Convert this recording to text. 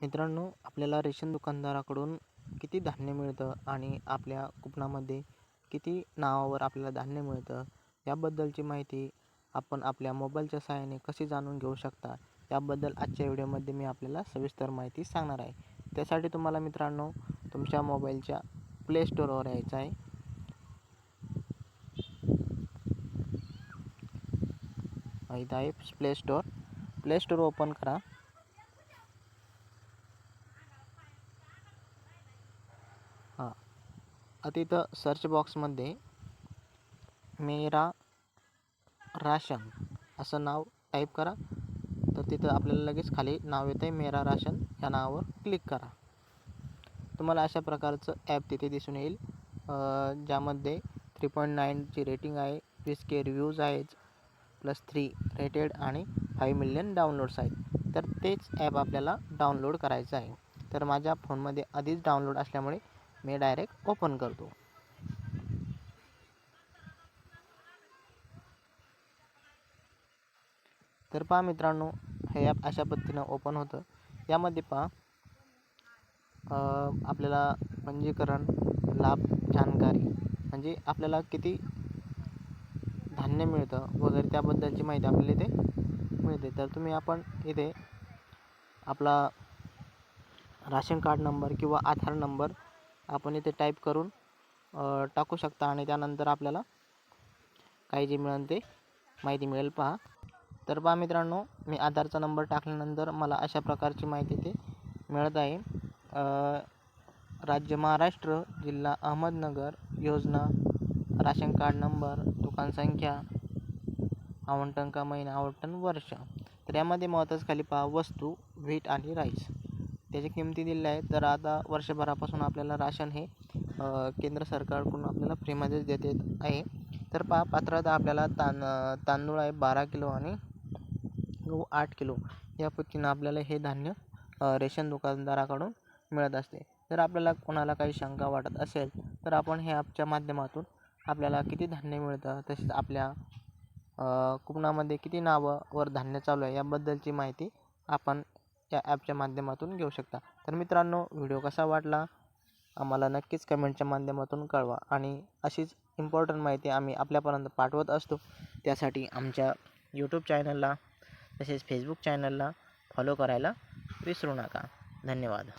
मित्रांनो आपल्याला रेशन दुकानदाराकडून किती धान्य मिळतं आणि आपल्या कुपनामध्ये किती नावावर आपल्याला धान्य मिळतं याबद्दलची माहिती आपण आपल्या मोबाईलच्या सहाय्याने कशी जाणून घेऊ शकता याबद्दल आजच्या व्हिडिओमध्ये मी आपल्याला सविस्तर माहिती सांगणार आहे. त्यासाठी तुम्हाला मित्रांनो तुमच्या मोबाईलच्या प्ले स्टोअरवर यायचं आहे. इथं आहे Play Store. Play Store open करा. आता इथं सर्च बॉक्समध्ये मेरा राशन असं नाव टाईप करा. तर तिथं आपल्याला लगेच खाली नाव येतं आहे मेरा राशन. या नावावर क्लिक करा. तुम्हाला अशा प्रकारचं ॲप तिथे दिसून येईल. ज्यामध्ये थ्री पॉईंट नाईनची रेटिंग आहे वीस के रिव्ह्यूज आहेत प्लस थ्री रेटेड आणि फाईव्ह मिलियन डाउनलोड्स आहेत. तर तेच ॲप आपल्याला डाउनलोड करायचं आहे. तर माझ्या फोनमध्ये आधीच डाउनलोड असल्यामुळे मी डायरेक्ट ओपन करतो. तर पहा मित्रांनो हे ॲप अशा पद्धतीनं ओपन होतं. यामध्ये पहा आपल्याला पंजीकरण लाभ जानकारी म्हणजे आपल्याला किती धान्य मिळतं वगैरे त्याबद्दलची माहिती आपल्याला इथे मिळते. तर तुम्ही आपण इथे आपला राशन कार्ड नंबर किंवा आधार नंबर आपण इथे टाईप करून टाकू शकता आणि त्यानंतर आपल्याला काही जे मिळेल ते माहिती मिळेल. पहा. तर पहा मित्रांनो मी आधारचा नंबर टाकल्यानंतर मला अशा प्रकारची माहिती ते मिळत आहे. राज्य महाराष्ट्र जिल्हा अहमदनगर योजना राशन कार्ड नंबर दुकान संख्या आवंटन का महिना आवंटन वर्ष. तर यामध्ये महत्त्वाचं खाली पहा वस्तू व्हीट आणि राईस त्याच्या किमती दिलेल्या आहेत. तर आता वर्षभरापासून आपल्याला राशन हे केंद्र सरकारकडून आपल्याला फ्रीमध्येच देत आहे. तर पा पात्रता आपल्याला तां तांदूळ आहे बारा किलो आणि गहू आठ किलो. या पद्धतीनं आपल्याला हे धान्य रेशन दुकानदाराकडून मिळत असते. जर आपल्याला कोणाला काही शंका वाटत असेल तर आपण हे ॲपच्या माध्यमातून आपल्याला किती धान्य मिळतं तसेच आपल्या कुपनामध्ये किती नावावर धान्य चालू आहे याबद्दलची माहिती आपण या ॲपच्या माध्यमातून घेऊ शकता. तर मित्रांनो व्हिडिओ कसा वाटला? आम्हाला नक्कीच कमेंटच्या माध्यमातून कळवा आणि अशीच इम्पॉर्टंट माहिती आम्ही आपल्यापर्यंत पाठवत असतो. त्यासाठी आमच्या यूट्यूब चॅनलला तसेच फेसबुक चॅनलला फॉलो करायला विसरू नका. धन्यवाद.